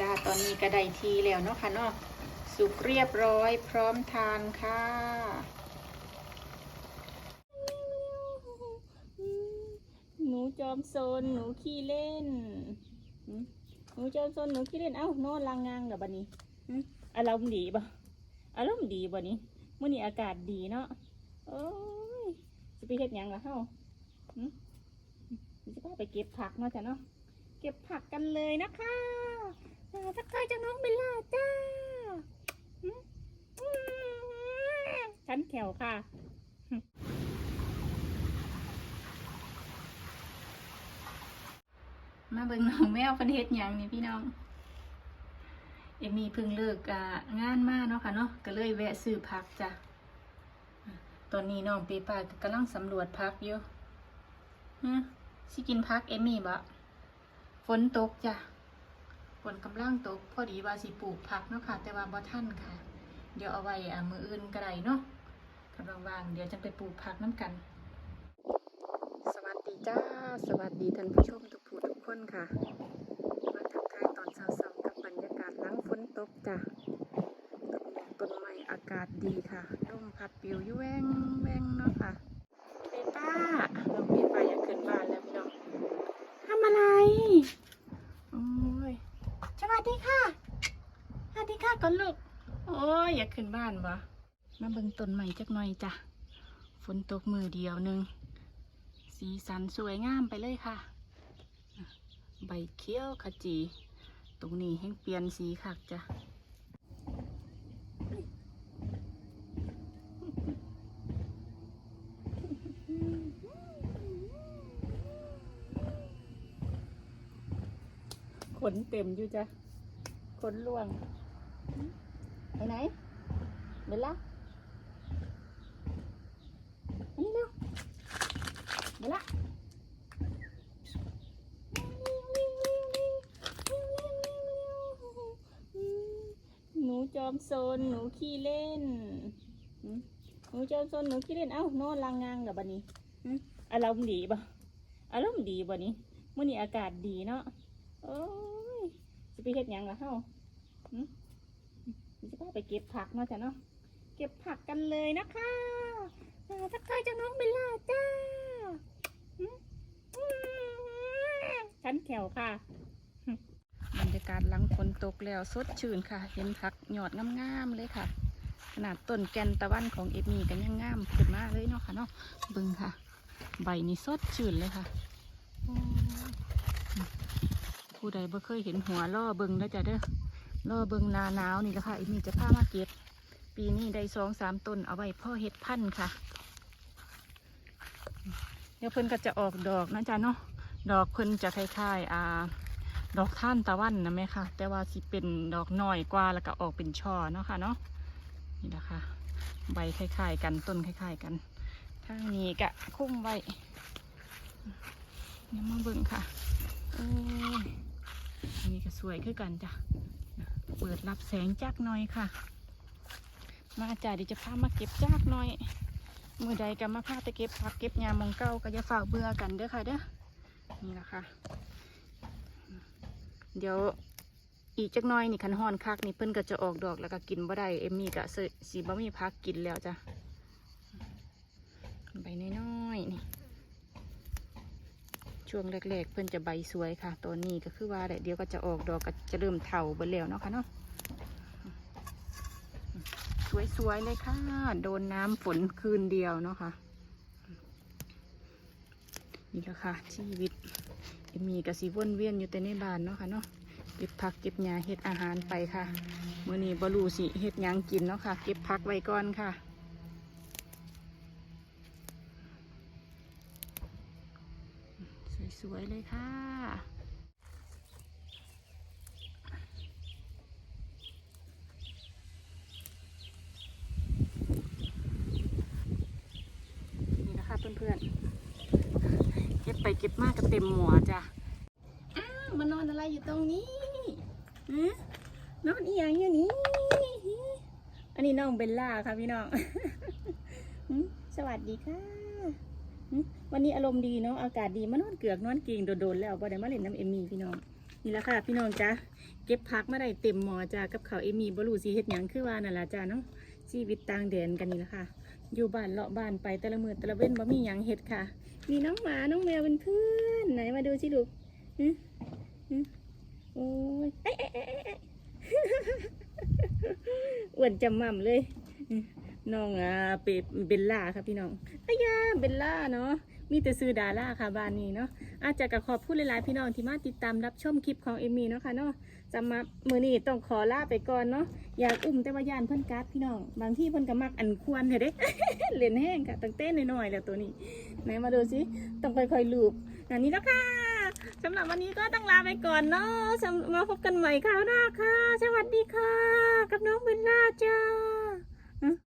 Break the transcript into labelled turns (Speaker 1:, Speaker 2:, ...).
Speaker 1: จ้าตอนนี้ก็ไดทีแล้วเนาะค่ะเนาะสุกเรียบร้อยพร้อมทานค่ะหนูจอมโซนหนูขี้เล่นหนูจอมโซนหนูขี้เล่นเอ้านอนลางงางกับบันนี้อารมณ์ดีปะอารมณ์ดีบันนี้เมื่อนี้อากาศดีเนาะโอ้ยจะไปเฮ็ดยังล่ะเฮาจะพาไปเก็บผักเนาะจ้ะเนาะ เก็บผักกันเลยนะคะทักทายจากน้องเบลล่าจ้าฉันแขวค่ะมาเบิ่งน้องแมวเพิ่นเฮ็ดหยังนี่พี่น้อง เอมมี่เพิ่งเลิกงานมาเนาะค่ะเนาะก็เลยแวะซื้อผักจ้ะ ตอนนี้น้องปีปากำลังสำรวจผักอยู่ฮะสิกินผักเอมมี่บ่ ฝนตกจ้ะฝนกำลังตก พอดีว่าสิปลูกผักเนาะค่ะ แต่ว่าบ่ทันค่ะ เดี๋ยวเอาไว้อ่ามืออื่นก็ได้เนาะกำลังว่างเดี๋ยวจะไปปลูกผักน้ำกัน สวัสดีจ้า สวัสดีท่านผู้ชมทุกผู้ทุกคนค่ะ มาทักทายตอนเช้าๆกับบรรยากาศหลังฝนตกจ้ะต้นไม้อากาศดีค่ะลมพัดปิวยู่แวงแวงเนาะค่ะเปป้าเราเปป้าอยากขึ้นบ้านแล้วพี่น้องทำอะไร โอ้ย สวัส ดีค่ะสวัสดีค่ะก่อนลูก โอ้ยอยากขึ้นบ้านวะมาเบิ่งต้นใหม่จักหน่อยจ้ะ ฝนตกมือเดียวหนึงสีสันสวยงามไปเลยค่ะ ใบเขียวขจี ตรงนี้ให้เปลี่ยนสีคักจ้ะขนเต็มอยู่จ้ะ ขนล่วง ไปไหนเบลล่าอันนี้เร็วเบลล่าหนูจอมโซนหนูขี้เล่นหนูจอมโซนหนูขี้เล่น เอ้านอนลางงางกับบันนี้อารมณ์ดีปะอารมณ์ดีบันนี้มื่อนี้อากาศดีเนาะโอ้ยจะ ไปเฮ็ดหยังล่ะเฮาหึจะพาไปเก็บผักเนาะจ้ะเนาะ เก็บผักกันเลยนะคะอ่าทักทายจากน้องเบลล่าจ้าหึอืมฉันแขวค่ะ บรรยากาศหลังฝนตกแล้วสดชื่นค่ะ เห็นผักหยอดงามๆเลยค่ะ ขนาดต้นแกนตะวันของเอฟมีกันยังงามขึ้นมาเลยเนาะค่ะเนาะเบึงค่ะ ใบนี้สดชื่นเลยค่ะอ้ย ผู้ใดบ่เคยเห็นหัวล่อเบิงแล้วจ้ะเด้อล่อเบิงนาหนาวนี่แหละค่ะอฟมีจะพามาเก็บ ปีนี้ได้สองสามต้นเอาไว้พ่อเห็ดพันธุ์ค่ะ เดี๋ยวเพิ่นก็จะออกดอกนะจ๊ะเนาะดอกเพิ่นจะคล้ายๆอ่า ดอกท่านตะวันนะแม่ค่ะ แต่ว่าสิเป็นดอกน้อยกว่าแล้วก็ออกเป็นช่อเนาะค่ะเนาะนี่นะคะใบคล้ายๆกันต้นคล้ายๆกันทางนี้กะคุ้มไว้เดี๋ยวมาเบิ่งค่ะ สวยคือกันจ้ะ เปิดรับแสงจักหน่อยค่ะ มาจ่าเดี๋ยวจะพามาเก็บจักหน่อย มือใดก็มาพาไปเก็บผักเก็บยามองเก้าก็จะฝากเบื่อกันเด้อค่ะเด้อ นี่แหละค่ะ เดี๋ยวอีกจักหน้อยนี่คันฮ้อนคักนี่เพิ่นก็จะออกดอกแล้วก็กินบ่ได้เอมมี่ก็สิสีบ่มีพักกินแล้วจ้ะใบน้อยๆนี่ ช่วงแรกๆ เพิ่อนจะใบสวยค่ะตัวนี้ก็คือว่าเดี๋ยวก็จะออกดอกก็จะเริ่มเถาเบิดแล้วเนาะค่ะเนาะสวยๆเลยค่ะ โดนน้ำฝนคืนเดียวเนาะค่ะ นี่แหละค่ะ ชีวิตมีกระสีวนเวียนอยู่แต่ในบ้านเนาะค่ะเนาะเก็บผักเก็บหญ้าเฮ็ดอาหารไปค่ะ มื้อนี้บรูสิเฮ็ดหยังกินเนาะค่ะ เก็บผักไว้ก่อนค่ะ สวยๆเลยค่ะนี่นะคะเพื่อนๆ เก็บไปเก็บมากก็เต็มหัวจ้ะอ้าวมานอนอะไรอยู่ตรงนี้ฮะนอนอีหยังอยู่นี่ อันนี้น้องเบลล่าค่ะพี่น้องหึสวัสดีค่ะหึ วันนี้อารมณ์ดีเนาะอากาศดีมานอนเกือกนอนเก่งโดนๆแล้วบ่ได้มาเล่นน้ำเอมี่พี่น้องนี่ละค่ะ พี่น้องจ้ะเก็บพักมาได้เต็มหมอจ้ากับเขาวเอมี่บรูสีเฮ็ดหยังคือว่านั่นละจ้าเนาะชีวิตต่างแดนกันนี่ละค่ะ อยู่บ้านเลาะบ้านไปแต่ละมือแต่ละเว้นบ่มีหยังเฮ็ดค่ะ มีน้องหมาน้องแมวเป็นเพื่อนไหนมาดูสิลูกหึหึโอ้ยเอ๊ะเอ๊ะเอ๊ะเอ๊ะอ้วนจำม่ำเลยหึน้องอ่าเปเบลล่าค่ะพี่น้องอายา เบลล่าเนาะมีแต่ซื้อดาร่าค่ะบ้านนี้เนาะอาจจะกับขอบคุณหลายๆพี่น้องที่มาติดตามรับชมคลิปของเอมี่เนาะค่ะเนาะจำมามือนี้ต้องขอลาไปก่อนเนาะอยากอุ้มแต่ว่ายานเพิ่นกัดพี่น้องบางที่เพิ่นก็มักอันควรเถอะเด้ เล่นแห้งค่ะตั้งเต้นน้อยๆแล้วตัวนี้ไหนมาดูสิต้องค่อยๆลูบอันนี้แล้วค่ะสำหรับวันนี้ก็ต้องลาไปก่อนเนาะมาพบกันใหม่คราวหน้าค่ะ สวัสดีค่ะ กับน้องเบลล่าจ้า